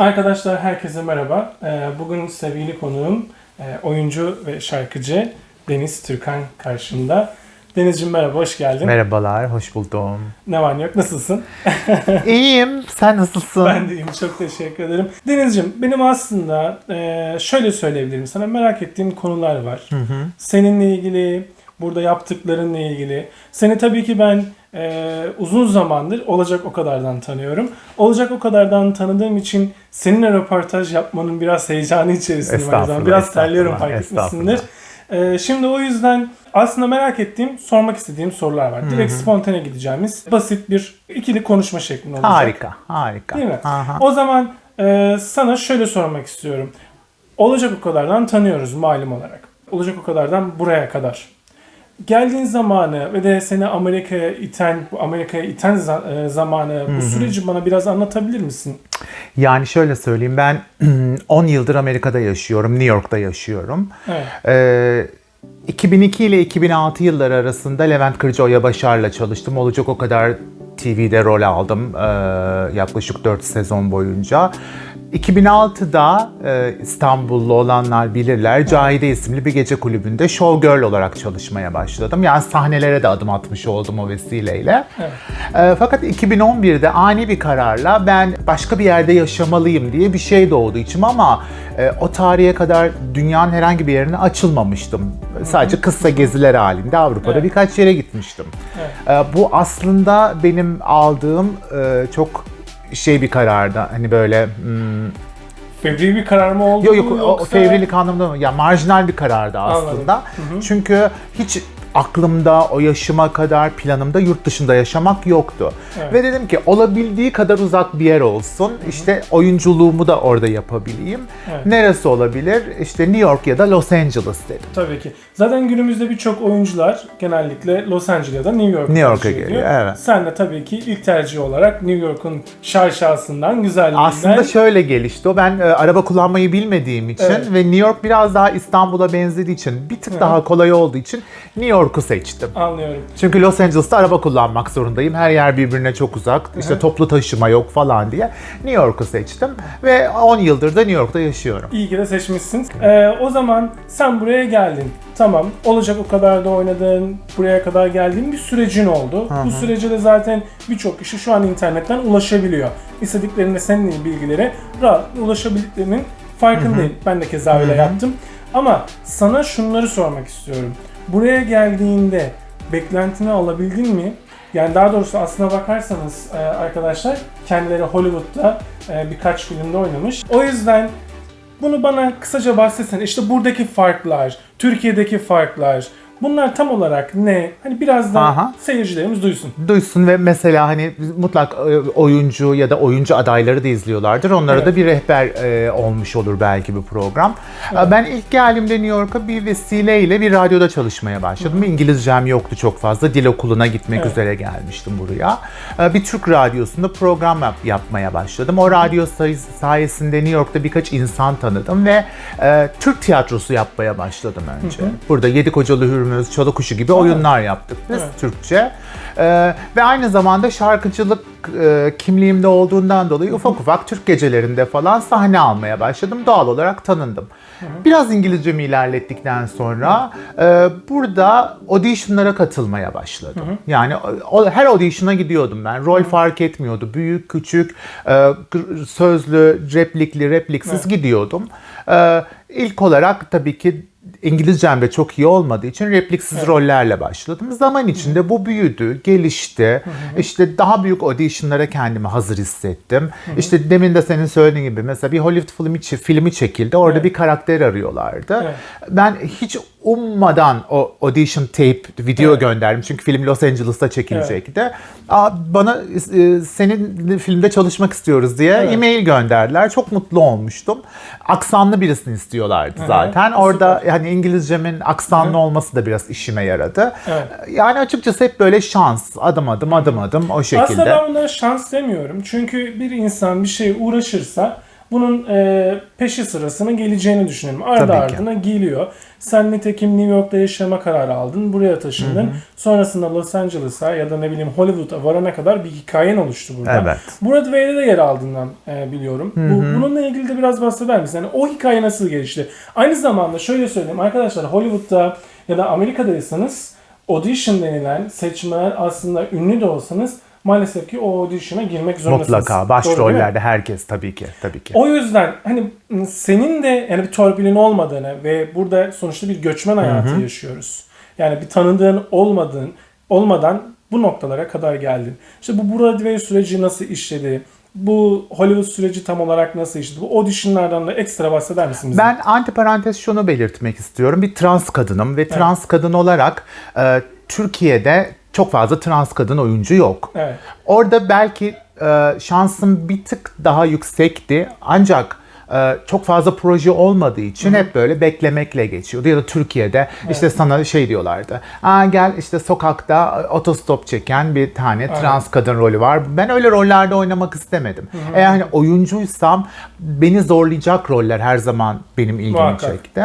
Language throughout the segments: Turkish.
Arkadaşlar herkese merhaba. Ee, Bugün sevgili konuğum e, oyuncu ve şarkıcı Deniz Türkan karşımda. Denizciğim merhaba, hoş geldin. Merhabalar, hoş buldum. Ne var ne yok, nasılsın? İyiyim, sen nasılsın? Ben de iyiyim, çok teşekkür ederim. Denizciğim, benim aslında e, şöyle söyleyebilirim sana, merak ettiğim konular var. Seninle ilgili, burada yaptıklarınla ilgili. Seni tabii ki ben e, uzun zamandır olacak o kadardan tanıyorum. Olacak o kadardan tanıdığım için seninle röportaj yapmanın biraz heyecanı içerisindeyim. aynı zamanda. Biraz terliyorum fark etmişsindir. E, şimdi o yüzden aslında merak ettiğim, sormak istediğim sorular var. Direkt spontane gideceğimiz basit bir ikili konuşma şeklinde olacak. Harika, harika. Değil mi? Aha. O zaman e, sana şöyle sormak istiyorum. Olacak o kadardan tanıyoruz malum olarak. Olacak o kadardan buraya kadar. Geldiğin zamanı ve de seni Amerika'ya iten, Amerika'ya iten e, zamanı, bu süreci bana biraz anlatabilir misin? Yani şöyle söyleyeyim, ben 10 yıldır Amerika'da yaşıyorum, New York'ta yaşıyorum. Evet. Ee, 2002 ile 2006 yılları arasında Levent Kırcaoya Başar'la çalıştım. Olacak o kadar TV'de rol aldım ee, yaklaşık 4 sezon boyunca. 2006'da e, İstanbullu olanlar bilirler Cahide isimli bir gece kulübünde showgirl olarak çalışmaya başladım. Yani sahnelere de adım atmış oldum o vesileyle. Evet. E, fakat 2011'de ani bir kararla ben başka bir yerde yaşamalıyım diye bir şey doğdu içime ama e, o tarihe kadar dünyanın herhangi bir yerine açılmamıştım. Sadece kısa geziler halinde Avrupa'da Evet. birkaç yere gitmiştim. Evet. E, bu aslında benim aldığım e, çok şey bir karardı. Hani böyle hmm, Fevri bir karar mı oldu? Yok yok o yoksa- fevrilik anlamında mı? Ya marjinal bir karardı aslında. Çünkü hiç aklımda o yaşıma kadar planımda yurt dışında yaşamak yoktu. Evet. Ve dedim ki olabildiği kadar uzak bir yer olsun. İşte oyunculuğumu da orada yapabileyim. Evet. Neresi olabilir? İşte New York ya da Los Angeles dedim. Tabii ki. Zaten günümüzde birçok oyuncular genellikle Los Angeles'da New York'a New York'a geliyor, evet. Sen de tabii ki ilk tercih olarak New York'un şarşasından, güzelliğinden... Aslında şöyle gelişti. O ben e, araba kullanmayı bilmediğim için Evet. ve New York biraz daha İstanbul'a benzediği için bir tık daha kolay olduğu için New York'u seçtim. Anlıyorum. Çünkü Los Angeles'ta araba kullanmak zorundayım. Her yer birbirine çok uzak. İşte toplu taşıma yok falan diye. New York'u seçtim ve 10 yıldır da New York'ta yaşıyorum. İyi ki de seçmişsin. Ee, o zaman sen buraya geldin. Tamam. Olacak o kadar da oynadın. Buraya kadar geldiğin bir sürecin oldu. Bu sürece de zaten birçok kişi şu an internetten ulaşabiliyor. İstediklerinde senin bilgilere rahat ulaşabildiklerinin farkındayım. Ben de keza öyle yaptım. Ama sana şunları sormak istiyorum. Buraya geldiğinde beklentini alabildin mi? Yani daha doğrusu aslına bakarsanız e, arkadaşlar kendileri Hollywood'da e, birkaç filmde oynamış. O yüzden bunu bana kısaca bahsetsene. İşte buradaki farklar, Türkiye'deki farklar. Bunlar tam olarak ne? Hani biraz da Aha. seyircilerimiz duysun. Duysun ve mesela hani mutlak e, oyuncu ya da oyuncu adayları da izliyorlardır. Onlara Evet. da bir rehber e, olmuş olur belki bu program. E, Ben ilk geldiğimde New York'a bir vesileyle bir radyoda çalışmaya başladım. İngilizcem yoktu çok fazla. Dil okuluna gitmek Evet. üzere gelmiştim buraya. E, Bir Türk radyosunda program yap- yapmaya başladım. O radyo sayısı sayesinde New York'ta birkaç insan tanıdım ve e, Türk tiyatrosu yapmaya başladım önce. Burada Yedi Kocalı Hürmüz, Çalı Kuşu gibi oyunlar yaptık biz Evet. Türkçe. E, ve aynı zamanda şarkıcılık e, kimliğimde olduğundan dolayı ufak ufak Türk gecelerinde falan sahne almaya başladım. Doğal olarak tanındım. Biraz İngilizcemi ilerlettikten sonra e, burada auditionlara katılmaya başladım. Yani o, her audition'a gidiyordum ben. Rol fark etmiyordu. Büyük, küçük, e, sözlü, replikli, repliksiz gidiyordum. E, ilk olarak tabii ki İngilizcem de çok iyi olmadığı için repliksiz rollerle başladım. Zaman içinde bu büyüdü, gelişti. İşte daha büyük auditionlara kendimi hazır hissettim. İşte demin de senin söylediğin gibi mesela bir Hollywood filmi, filmi çekildi. Orada Evet. bir karakter arıyorlardı. Evet. Ben hiç ummadan o audition tape video Evet. gönderdim. Çünkü film Los Angeles'ta çekilecekti. Aa, bana e, senin filmde çalışmak istiyoruz diye Evet. e-mail gönderdiler. Çok mutlu olmuştum. Aksanlı birisini istiyorlardı zaten. Orada süper. hani İngilizcemin aksanlı olması da biraz işime yaradı. Evet. Yani açıkçası hep böyle şans, adım adım adım adım o şekilde. Aslında ben bunlara şans demiyorum. Çünkü bir insan bir şeye uğraşırsa bunun e, peşi sırasının geleceğini düşünelim. Ardı Tabii ki. ardına geliyor. Sen nitekim New York'ta yaşama kararı aldın. Buraya taşındın. Sonrasında Los Angeles'a ya da ne bileyim Hollywood'a varana kadar bir hikayen oluştu burada. Evet. Broadway'de de yer aldığından e, biliyorum. Bu, bununla ilgili de biraz bahseder misin? Yani o hikaye nasıl gelişti? Aynı zamanda şöyle söyleyeyim arkadaşlar Hollywood'da ya da Amerika'daysanız audition denilen seçmeler aslında ünlü de olsanız maalesef ki o audition'a girmek zorundasınız. Mutlaka başrollerde herkes tabii ki tabii ki. O yüzden hani senin de yani bir torpilin olmadığını ve burada sonuçta bir göçmen hayatı yaşıyoruz. Yani bir tanıdığın olmadığın olmadan bu noktalara kadar geldin. İşte bu Broadway süreci nasıl işledi? Bu Hollywood süreci tam olarak nasıl işledi? Bu auditionlardan da ekstra bahseder misin bize? Ben antiparantez şunu belirtmek istiyorum. Bir trans kadınım ve trans kadın olarak e, Türkiye'de çok fazla trans kadın oyuncu yok. Evet. Orada belki e, şansım bir tık daha yüksekti ancak çok fazla proje olmadığı için hep böyle beklemekle geçiyordu. Ya da Türkiye'de işte sana şey diyorlardı. Aa, gel işte sokakta otostop çeken bir tane trans kadın rolü var. Ben öyle rollerde oynamak istemedim. Eğer hani oyuncuysam beni zorlayacak roller her zaman benim ilgimi Muhakkak. çekti.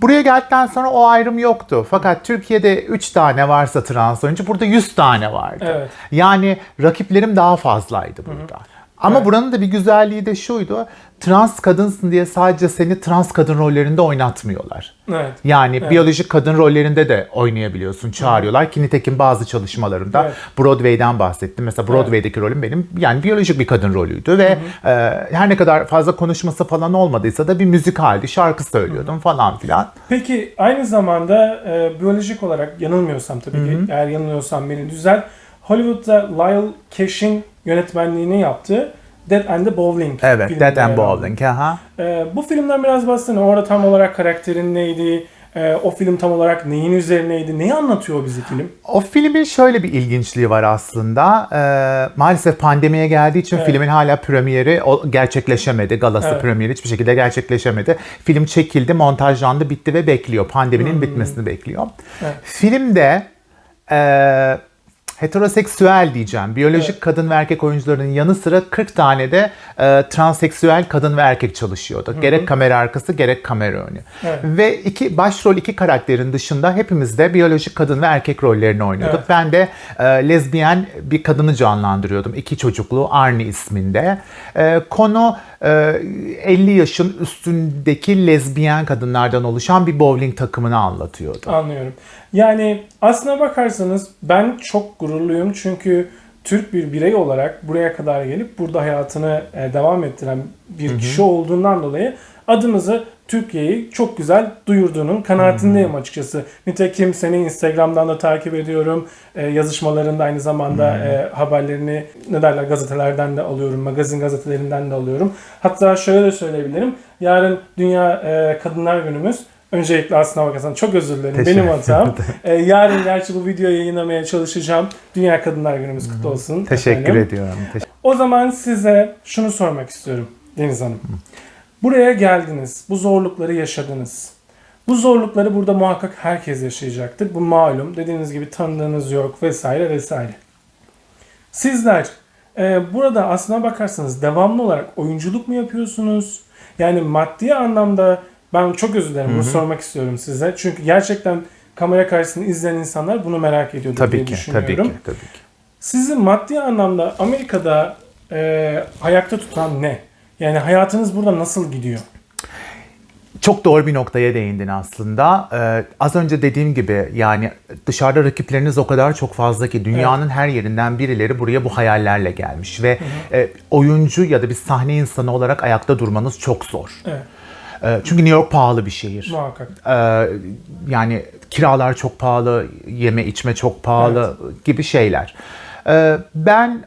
Buraya geldikten sonra o ayrım yoktu. Fakat Türkiye'de 3 tane varsa trans oyuncu burada 100 tane vardı. Evet. Yani rakiplerim daha fazlaydı burada. Ama buranın da bir güzelliği de şuydu. Trans kadınsın diye sadece seni trans kadın rollerinde oynatmıyorlar. Evet. Yani biyolojik kadın rollerinde de oynayabiliyorsun, çağırıyorlar ki nitekim bazı çalışmalarında Evet. Broadway'den bahsettim. Mesela Broadway'deki rolüm benim yani biyolojik bir kadın rolüydü ve e, her ne kadar fazla konuşması falan olmadıysa da bir müzik halde şarkı söylüyordum falan filan. Peki aynı zamanda e, biyolojik olarak yanılmıyorsam tabii ki eğer yanılıyorsam beni düzel. Hollywood'da Lyle Cash'in yönetmenliğini yaptığı Dead and the Bowling Evet, Dead and. Bowling. Aha. E, bu filmden biraz bahsene. Orada tam olarak karakterin neydi? E, o film tam olarak neyin üzerineydi? Neyi anlatıyor bizi film? O filmin şöyle bir ilginçliği var aslında. Ee, maalesef pandemiye geldiği için Evet. filmin hala premieri gerçekleşemedi. Galası Evet. premieri hiçbir şekilde gerçekleşemedi. Film çekildi, montajlandı, bitti ve bekliyor. Pandeminin bitmesini bekliyor. Hmm. Evet. Filmde e, heteroseksüel diyeceğim. Biyolojik Evet. kadın ve erkek oyuncuların yanı sıra 40 tane de e, transseksüel kadın ve erkek çalışıyordu. Gerek kamera arkası gerek kamera önü. Evet. Ve iki başrol iki karakterin dışında hepimiz de biyolojik kadın ve erkek rollerini oynuyorduk. Evet. Ben de e, lezbiyen bir kadını canlandırıyordum. İki çocuklu Arnie isminde. E, konu e, 50 yaşın üstündeki lezbiyen kadınlardan oluşan bir bowling takımını anlatıyordu. Anlıyorum. Yani aslına bakarsanız ben çok gururluyum çünkü Türk bir birey olarak buraya kadar gelip burada hayatını e, devam ettiren bir kişi olduğundan dolayı adımızı Türkiye'yi çok güzel duyurduğunun kanaatindeyim açıkçası. Nitekim seni Instagram'dan da takip ediyorum. E, yazışmalarında aynı zamanda e, haberlerini ne derler gazetelerden de alıyorum. Magazin gazetelerinden de alıyorum. Hatta şöyle de söyleyebilirim. Yarın Dünya e, Kadınlar Günümüz. Öncelikle aslına bakarsan çok özür dilerim. Benim hatam. Ee, yarın gerçi bu videoyu yayınlamaya çalışacağım. Dünya Kadınlar Günümüz kutlu olsun. Teşekkür efendim. ediyorum. Teşekkür- O zaman size şunu sormak istiyorum Deniz Hanım. Buraya geldiniz. Bu zorlukları yaşadınız. Bu zorlukları burada muhakkak herkes yaşayacaktır. Bu malum. Dediğiniz gibi tanıdığınız yok vesaire vesaire. Sizler e, burada aslına bakarsanız devamlı olarak oyunculuk mu yapıyorsunuz? Yani maddi anlamda ben çok özür dilerim bunu sormak istiyorum size. Çünkü gerçekten kamera karşısında izleyen insanlar bunu merak ediyordur diye Tabii ki, düşünüyorum. tabii ki, tabii ki. Sizi maddi anlamda Amerika'da e, ayakta tutan ne? Yani hayatınız burada nasıl gidiyor? Çok doğru bir noktaya değindin aslında. Ee, az önce dediğim gibi yani dışarıda rakipleriniz o kadar çok fazla ki dünyanın her yerinden birileri buraya bu hayallerle gelmiş ve e, oyuncu ya da bir sahne insanı olarak ayakta durmanız çok zor. Evet, çünkü New York pahalı bir şehir. muhakkak. Ee, yani kiralar çok pahalı, yeme içme çok pahalı gibi şeyler. Ee, ben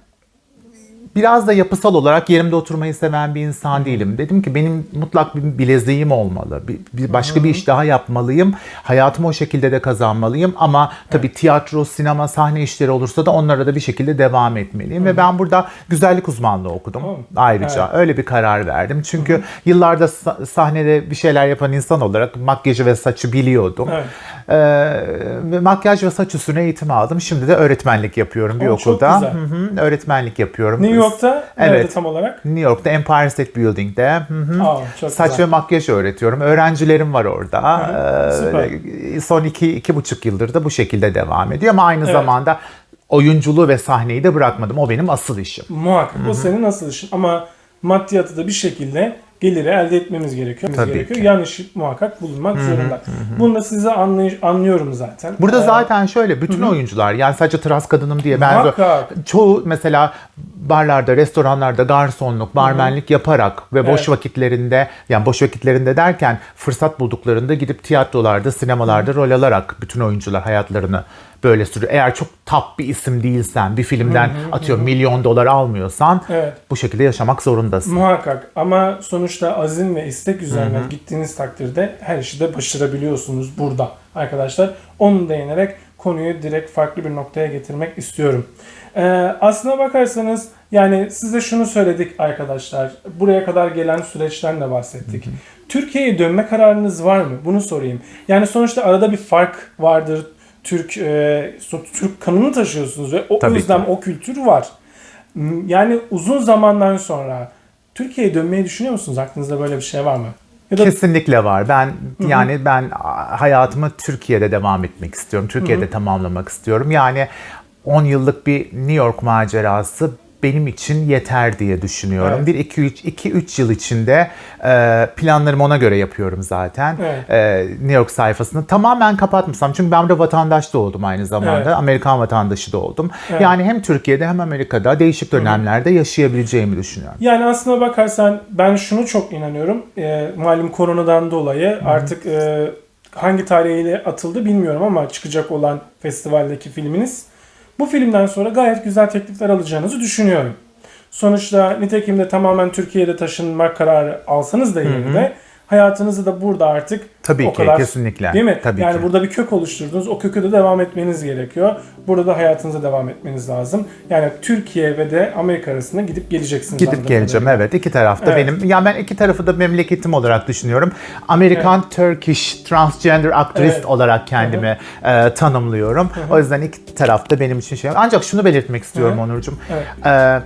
biraz da yapısal olarak yerimde oturmayı seven bir insan değilim. Dedim ki benim mutlak bir bileziğim olmalı. Bir, bir başka bir iş daha yapmalıyım. Hayatımı o şekilde de kazanmalıyım ama tabii tiyatro, sinema, sahne işleri olursa da onlara da bir şekilde devam etmeliyim ve ben burada güzellik uzmanlığı okudum. Tamam. Ayrıca öyle bir karar verdim. Çünkü yıllarda sa- sahnede bir şeyler yapan insan olarak makyajı ve saçı biliyordum. Evet. Ee, ve makyaj ve saç üstüne eğitim aldım. Şimdi de öğretmenlik yapıyorum bir Oo, çok okulda. güzel. Hı hı, öğretmenlik yapıyorum. New York'ta York'ta nerede Evet. tam olarak? New York'ta Empire State Building'de. Hı hı. Aa, çok Saç güzel. ve makyaj öğretiyorum. Öğrencilerim var orada. hı, Ee, süper. son iki, iki buçuk yıldır da bu şekilde devam ediyor. Ama aynı Evet. zamanda oyunculuğu ve sahneyi de bırakmadım. O benim asıl işim. Muhakkak. O senin nasıl işin. Ama maddiyatı da bir şekilde geliri elde etmemiz gerekiyor. Tabii gerekiyor. ki. Yan iş muhakkak bulunmak zorunda. Bunu da size anlay- anlıyorum zaten. Burada Ee, zaten şöyle bütün oyuncular yani sadece trans kadınım diye ben çoğu mesela barlarda, restoranlarda garsonluk, barmenlik yaparak ve boş Evet. vakitlerinde yani boş vakitlerinde derken fırsat bulduklarında gidip tiyatrolarda, sinemalarda rol alarak bütün oyuncular hayatlarını böyle sürüyor. Eğer çok top bir isim değilsen, bir filmden atıyor milyon dolar almıyorsan Evet. bu şekilde yaşamak zorundasın. Muhakkak ama sonuçta azim ve istek üzerine gittiğiniz takdirde her işi de başarabiliyorsunuz burada arkadaşlar. Onu değinerek konuyu direkt farklı bir noktaya getirmek istiyorum. Ee, aslına bakarsanız yani size şunu söyledik arkadaşlar. Buraya kadar gelen süreçten de bahsettik. Türkiye'ye dönme kararınız var mı? Bunu sorayım. Yani sonuçta arada bir fark vardır. Türk e, Türk kanını taşıyorsunuz ve o Tabii yüzden ki. o kültür var. M- Yani uzun zamandan sonra Türkiye'ye dönmeyi düşünüyor musunuz? Aklınızda böyle bir şey var mı? Ya da Kesinlikle var. Ben yani ben hayatımı Türkiye'de devam etmek istiyorum. Türkiye'de tamamlamak istiyorum. Yani 10 yıllık bir New York macerası benim için yeter diye düşünüyorum. Evet. Bir 2 3 2 3 yıl içinde e, planlarımı ona göre yapıyorum zaten. Evet. E, New York sayfasını tamamen kapatmışsam çünkü ben burada vatandaş da oldum aynı zamanda. Evet. Amerikan vatandaşı da oldum. Evet. Yani hem Türkiye'de hem Amerika'da değişik dönemlerde yaşayabileceğimi düşünüyorum. yani aslına bakarsan ben şunu çok inanıyorum. E, malum koronadan dolayı artık e, hangi tarihiyle atıldı bilmiyorum ama çıkacak olan festivaldeki filminiz. Bu filmden sonra gayet güzel teklifler alacağınızı düşünüyorum. Sonuçta nitekim de tamamen Türkiye'de taşınmak kararı alsanız da yerine hayatınızı da burada artık Tabii o ki, kadar kesinlikle. Değil mi? Tabii yani ki. burada bir kök oluşturdunuz. O kökü de devam etmeniz gerekiyor. Burada da hayatınıza devam etmeniz lazım. Yani Türkiye ve de Amerika arasında gidip geleceksiniz. Gidip geleceğim kadarıyla. evet iki tarafta Evet. benim ya ben iki tarafı da memleketim olarak düşünüyorum. Amerikan Turkish transgender aktivist Evet. olarak kendimi e, tanımlıyorum. O yüzden iki tarafta benim için şey. Ancak şunu belirtmek istiyorum Hı hı. Onurcuğum. Evet. E,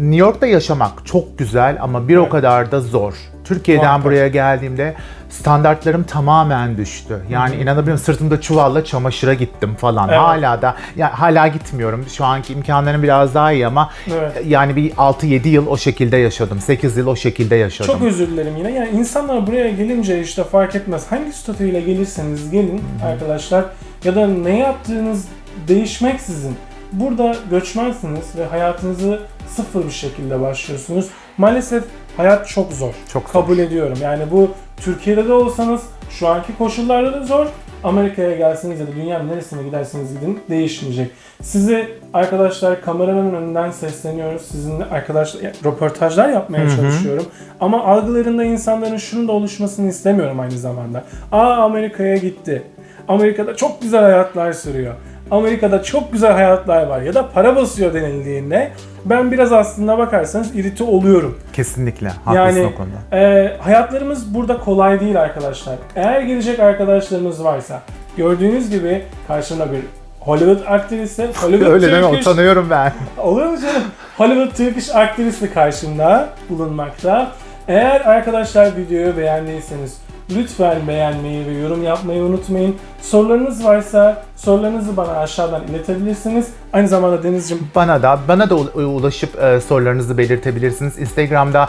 New York'ta yaşamak çok güzel ama bir o Evet. kadar da zor. Türkiye'den Muhakkak. buraya geldiğimde standartlarım tamamen düştü. Yani inanabiliyor musun? Sırtımda çuvalla çamaşıra gittim falan. Evet. Hala da ya hala gitmiyorum. Şu anki imkanlarım biraz daha iyi ama Evet. yani bir 6-7 yıl o şekilde yaşadım. 8 yıl o şekilde yaşadım. Çok özür dilerim yine. Yani insanlar buraya gelince işte fark etmez. Hangi statüyle gelirseniz gelin arkadaşlar ya da ne yaptığınız değişmeksizin burada göçmensiniz ve hayatınızı sıfır bir şekilde başlıyorsunuz. Maalesef hayat çok zor. Çok zor. Kabul ediyorum. Yani bu Türkiye'de de olsanız şu anki koşullarda da zor. Amerika'ya gelseniz ya da dünyanın neresine giderseniz gidin değişmeyecek. Sizi arkadaşlar kameranın önünden sesleniyoruz. Sizinle arkadaşlar ya, röportajlar yapmaya çalışıyorum. Ama algılarında insanların şunun da oluşmasını istemiyorum aynı zamanda. Aa Amerika'ya gitti. Amerika'da çok güzel hayatlar sürüyor. Amerika'da çok güzel hayatlar var ya da para basıyor denildiğinde ben biraz aslında bakarsanız irite oluyorum. Kesinlikle. Haklısın Yani o konuda. e, hayatlarımız burada kolay değil arkadaşlar. Eğer gelecek arkadaşlarınız varsa gördüğünüz gibi karşımda bir Hollywood aktristi, Hollywood Öyle deme Turkish, utanıyorum ben. Olur mu canım? Hollywood Turkish aktristi karşımda bulunmakta. Eğer arkadaşlar videoyu beğendiyseniz lütfen beğenmeyi ve yorum yapmayı unutmayın. Sorularınız varsa sorularınızı bana aşağıdan iletebilirsiniz. Aynı zamanda Deniz'cim Bana da bana da ul- ulaşıp e, sorularınızı belirtebilirsiniz. Instagram'da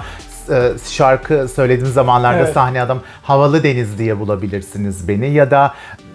e, şarkı söylediğim zamanlarda Evet. sahne adım Havalı Deniz diye bulabilirsiniz beni ya da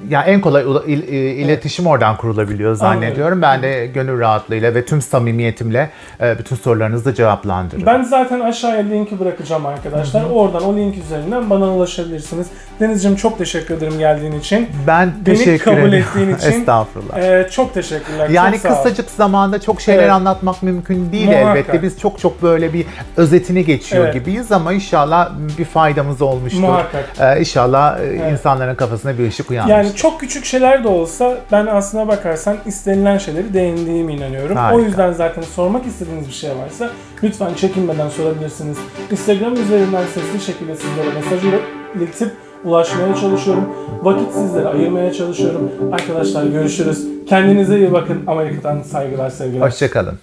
ya en kolay il- e, iletişim oradan kurulabiliyor zannediyorum. Ben de gönül rahatlığıyla ve tüm samimiyetimle e, bütün sorularınızı cevaplandırırım. Ben zaten aşağıya linki bırakacağım arkadaşlar. Oradan o link üzerinden bana ulaşabilirsiniz. Deniz'cim çok teşekkür ederim geldiğin için. Ben Beni teşekkür kabul ederim. ettiğin için- Estağfurullah. Ee, çok teşekkürler. Yani çok kısacık zamanda çok şeyler Evet. anlatmak mümkün değil Muhakkak. elbette. Biz çok çok böyle bir özetini geçiyor Evet. Gibiyiz ama inşallah bir faydamız olmuştur. Muhakkak. Ee, inşallah e, insanların kafasına bir ışık uyanmıştır. Yani çok küçük şeyler de olsa ben aslına bakarsan istenilen şeyleri değindiğime inanıyorum. Harika. O yüzden zaten sormak istediğiniz bir şey varsa lütfen çekinmeden sorabilirsiniz. Instagram üzerinden sesli şekilde sizlere mesaj iletip ulaşmaya çalışıyorum. Vakit sizlere ayırmaya çalışıyorum. Arkadaşlar görüşürüz. Kendinize iyi bakın. Amerika'dan saygılar sevgiler. Hoşçakalın.